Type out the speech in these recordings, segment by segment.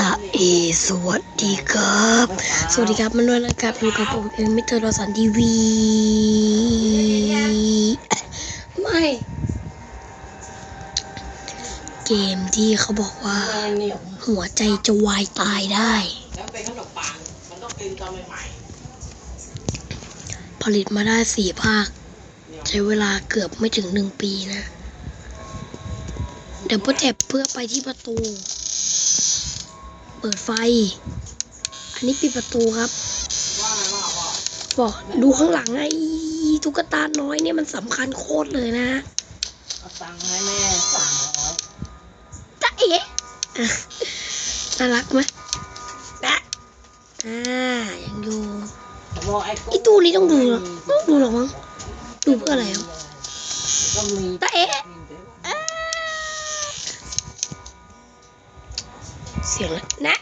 ตาเอ สวัสดีครับ สวัสดีครับมันด้วยนะครับอยู่กับผมเองมิเตอร์ดอสันทีวี ไม่ เกมที่เขาบอกว่า หัวใจจะวายตายได้ผลิตมาได้สี่ภาค ใช้เวลาเกือบไม่ถึงหนึ่งปีนะ เดี๋ยวพ่อแท็บเพื่อไปที่ประตู เปิดไฟ อันนี้ปิดประตูครับๆว่าไงว่าว่าบอกดูข้างหลังไอ้ตุ๊กตาน้อยเนี่ยมันสำคัญโคตรเลยนะเอาตังค์ให้แม่สามร้อยจ๊ะเอ๋อะน่ารักไหมนะอ่ายังอยู่ผมบอกไอ้ไอ้ตู้นี้ต้องดูเหรอต้องดูหรอมั้งดูเพื่ออะไรอะก็มีจ๊ะเอ๋อ่าเสียงแล้วนะ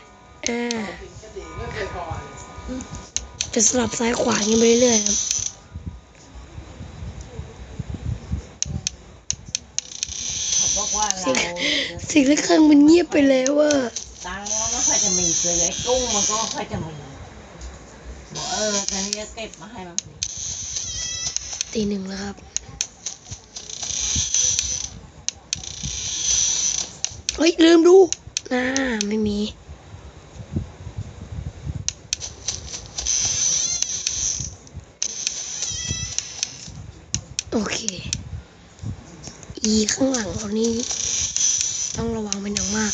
จะสลับซ้ายขวาอย่างนี้ไปเรื่อยๆครับผมบอกว่าเราสิ่งที่ข้างมันเงียบไปแล้วว่าตังค์มันไม่ค่อยจะมีเลยไอ้กุ้งมันก็ไม่ค่อยจะมีบอกเออแทนที่จะเก็บมาให้มันตีหนึ่งแล้วครับเฮ้ยลืมดูน่าไม่มี โอเค อีข้างหลังเรานี่ต้องระวังเป็นอย่างมาก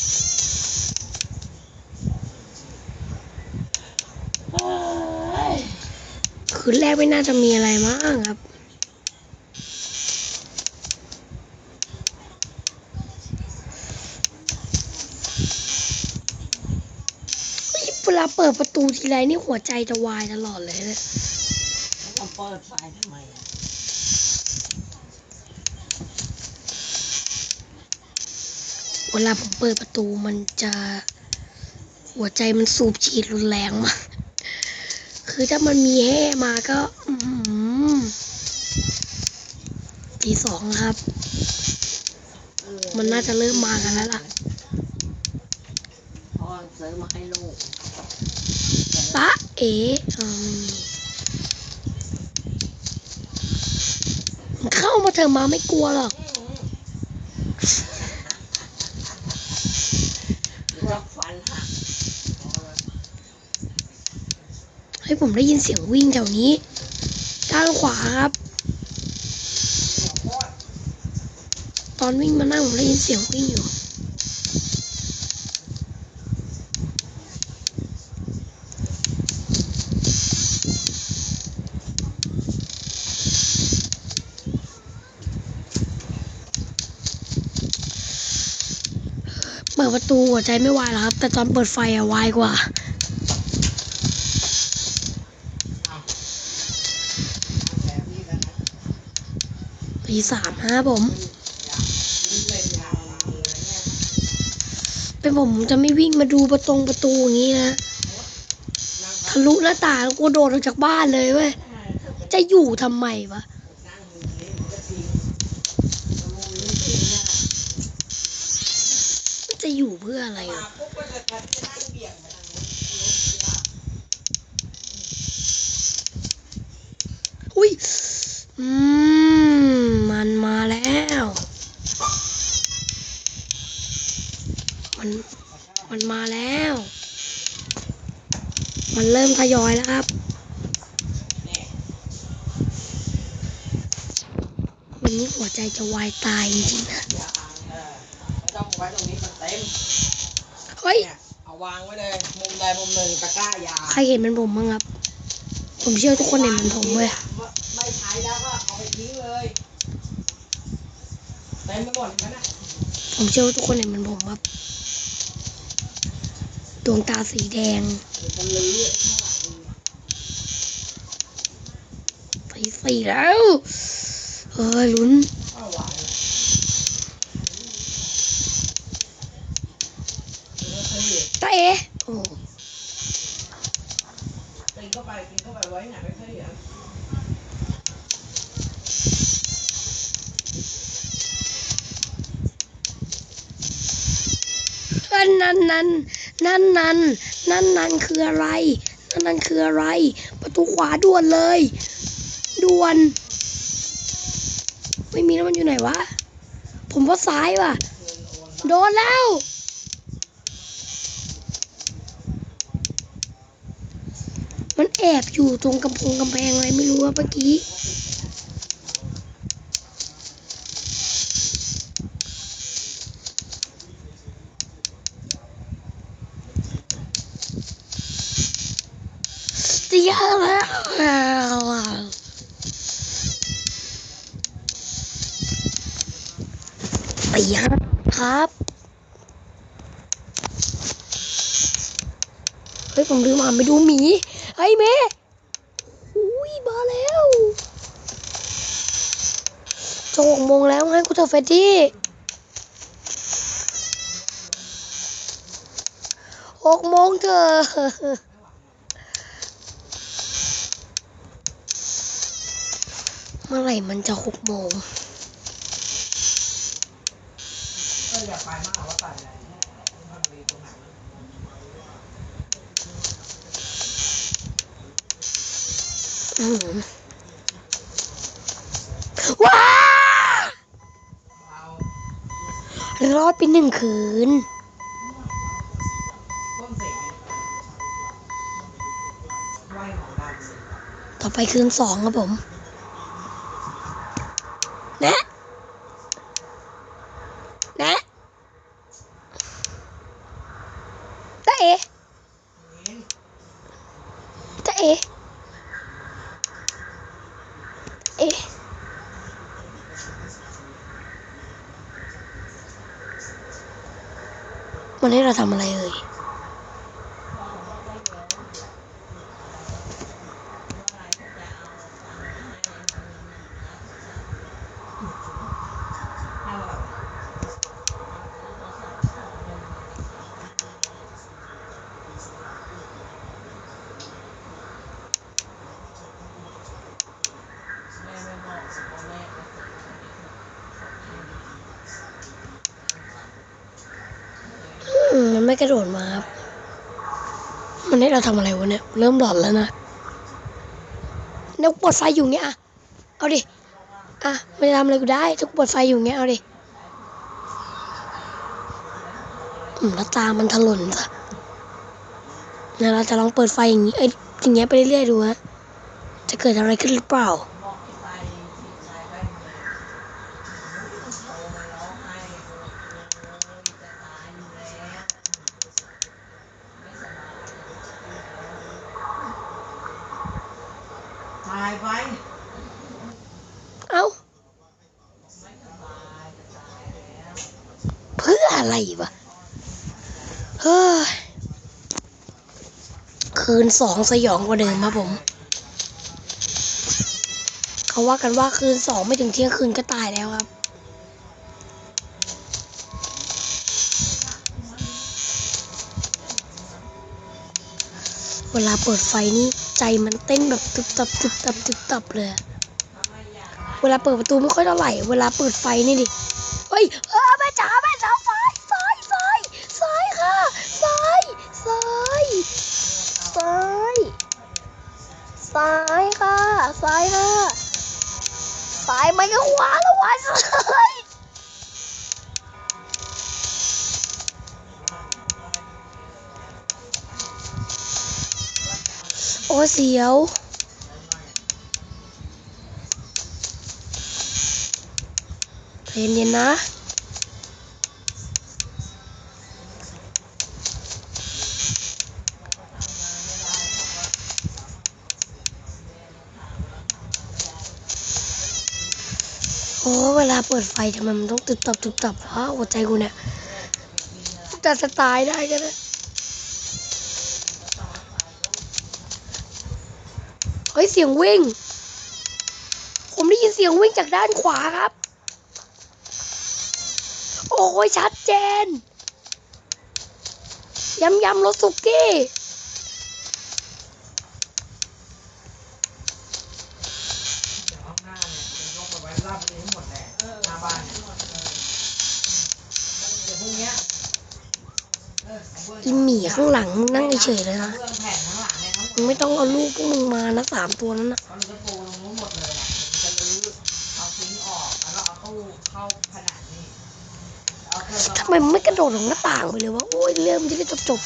คืนแรกไม่น่าจะมีอะไรมากครับเวลาเปิดประตูทีไรนี่หัวใจจะวายตลอดเลยนะมันเปิดไฟทำไมอะ วลาผมเปิดประตูมันจะ หัวใจมันสูบฉีดรุนแรงมาก คือถ้ามันมีแห่มาก็อื้อหือทีสองครับเออมันน่าจะเริ่มมากันแล้วล่ะพ่อซื้อมาให้ลูกตะเอ๋เออไม่มีมันเข้ามาเถอะมาไม่กลัวหรอก จะฟันหักเฮ้ยผมได้ยินเสียงวิ่งแถวนี้ ด้านขวาครับ ตอนวิ่งมานั่งผมได้ยินเสียงวิ่งอยู่ เปิดประตูหัวใจไม่วายแล้วครับ แต่ตอนเปิดไฟอะวายกว่าปีสามฮะผม เป็นผมจะไม่วิ่งมาดูประตงประตูอย่างนี้นะทะลุหน้าต่างกูโดดออกจากบ้านเลยเว้ยจะอยู่ทำไมวะ จะอยู่เพื่ออะไรวะอุ้ย อืม มันมาแล้ว มัน มันมาแล้ว มันเริ่มทยอยแล้วครับ วันนี้หัวใจจะวายตายจริงๆนะ ไม่ต้องไว้ตรงนี้มันเต็มเฮ้ย เนี่ยเอาวางไว้เลย มุมใดมุมหนึ่งตะกร้ายาใครเห็นมันผมบ้างครับ ผมเชื่อทุกคนเห็นมันผมเว้ย ไม่ใช้แล้วก็เอาไปทิ้งเลยเต็มไปหมดนั่นน่ะผมเชื่อว่าทุกคนเห็นมันผมครับ ดวงตาสีแดง เดี๋ยวจะลื้อสีสีแล้วเฮ้ยลุ้นเอาวางเลยเดี๋ยว เราขยิบตาเอ๋โอ้กินเข้าไปกินเข้าไปไว้ไหนไม่ขยับเฮ้ยนั่นนั่นนั่นนั่นนั่นนั่นนั่นคืออะไร นั่นนั่นคืออะไร ประตูขวาด่วนเลย ด่วน ไม่มีแล้วมันอยู่ไหนวะ ผมว่าซ้ายว่ะ โดนแล้ว มันแอบอยู่ตรงกำพงกำแพงอะไรไม่รู้ว่าเมื่อกี้ เสียแล้วตีห้าครับเฮ้ยผมลืมอ่านไปดูหมี เฮ้ยเมย์อุ้ยมาแล้วจะหกโมงแล้วไงกูเถอเฟดดี้หกโมงเถอะเมื่อไหร่มันจะหกโมงอออยากไปมากว่าไปอะไรมันมีตรงไหน อื้อหือ ว้ารอดไปหนึ่งคืน ต่อไปคืนสองครับผม นะนะตาเอ เห็น ตาเอเอะ วันนี้เราทำอะไรเอ่ย ถ้าเรา อืมมัน ไม่กระโดดมาครับ มันให้เราทำอะไรวะเนี่ย เริ่มหลอนแล้วนะนี่ยกูเปิดไฟอยู่เงี้ยอะเอาดิ อะไม่ทำอะไรกูได้ถ้ากูเปิดไฟอยู่เงี้ยเอาดิอืมแล้วตามันถลนซะเดี๋ยเราจะลองเปิดไฟอย่างนี้ เอ้ยอย่างเงี้ยไปเรื่อยๆดูฮะจะเกิดอะไรขึ้นหรือเปล่า บอกให้ไปที่ชายบ้านเมืองโทรมาร้องไห้โอ้ยจะตายอยู่แล้วไม่สบาย ตายไป เอาเพื่ออะไรวะ เฮ้ย คืนสองสยองกว่าเดิมครับผม เขาว่ากันว่าคืนสองไม่ถึงเที่ยงคืนก็ตายแล้วครับเวลาเปิดไฟนี่ ใจมันเต้นแบบตึบตับตึบตับตึบตับเลย เวลาเปิดประตูไม่ค่อยเท่าไหร่ เวลาเปิดไฟนี่ดิ เฮ้ยเออแม่จ๋าแม่จ๋าซ้ายซ้ายซ้ายซ้ายค่ะซ้ายซ้ายซ้ายซ้ายค่ะซ้ายค่ะซ้ายไม่ก็ขวาแล้ววะซ้า โอ้เสียว เย็นๆนะโอ้เวลาเปิดไฟทำไมมันต้องตึบตับตึบตับวะหัวใจกูเนี่ยจะจะตายได้ก็ได้ เฮ้ยเสียงวิ่ง ผมได้ยินเสียงวิ่งจากด้านขวาครับ โอ้ยชัดเจนยำยำรสสุกี้องหน้าเนี่ยเป็นยกไปไว้ราบไปทั้งหมี่ข้างหลังนั่งเฉยเลยนะ ไม่ต้องเอาลูกพวกมึงมานะสามตัวนั้นนะเขาจะปูตรงนู้นหมดเลยอะจะรื้อเอาทิ้งออกแล้วก็เอาตู้เข้าผนังนี่เอาเครื่องซักทำไมมึงไม่กระโดดลงหน้าต่างไปเลยวะโอ้ยเรื่องมันจะได้จบ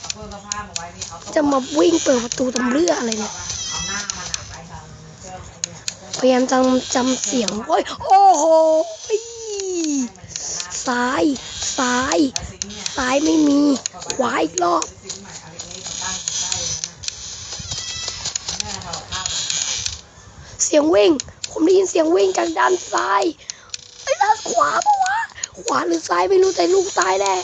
เอาเครื่องซักผ้ามาไว้นี่เอาตู้ๆจะมาวิ่งเปิดประตูทำเรื่องอะไรเนี่ยเอาหน้ามันอะไปทางเครื่องไอ้เนี่ยเครื่องพยายามจำจำเสียงโอ้ยโอ้โหยให้มันจะหน้าซ้ายซ้าย แล้วซิงค์เนี่ยซ้ายไม่มีขวาอีกรอบ เสียงวิ่ง ผมได้ยินเสียงวิ่งจากด้านซ้ายไอ้ด้านขวาปะวะ ขวาหรือซ้ายไม่รู้แต่ลูกตายแน่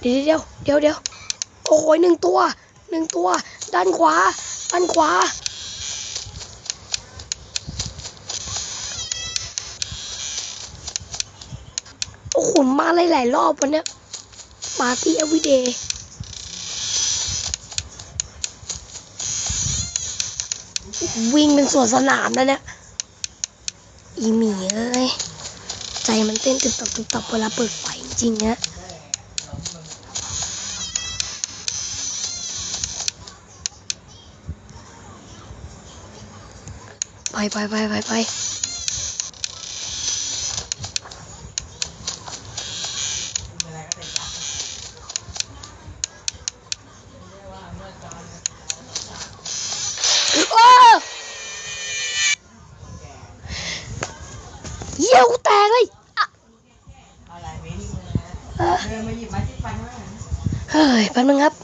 เดี๋ยวเดี๋ยวเดี๋ยวเดี๋ยวโอ้โหหนึ่งตัวหนึ่งตัว ด้านขวา ด้านขวา โอ้โหมาหลายๆรอบวันเนี้ยมาที่ everyday วิ่งเป็นสวนสนามแล้วเนี่ย อีหมีเอ้ย ใจมันเต้นตึบตับตึบตับเวลาเปิดไฟจริงๆนะไปไปไปไปไป อ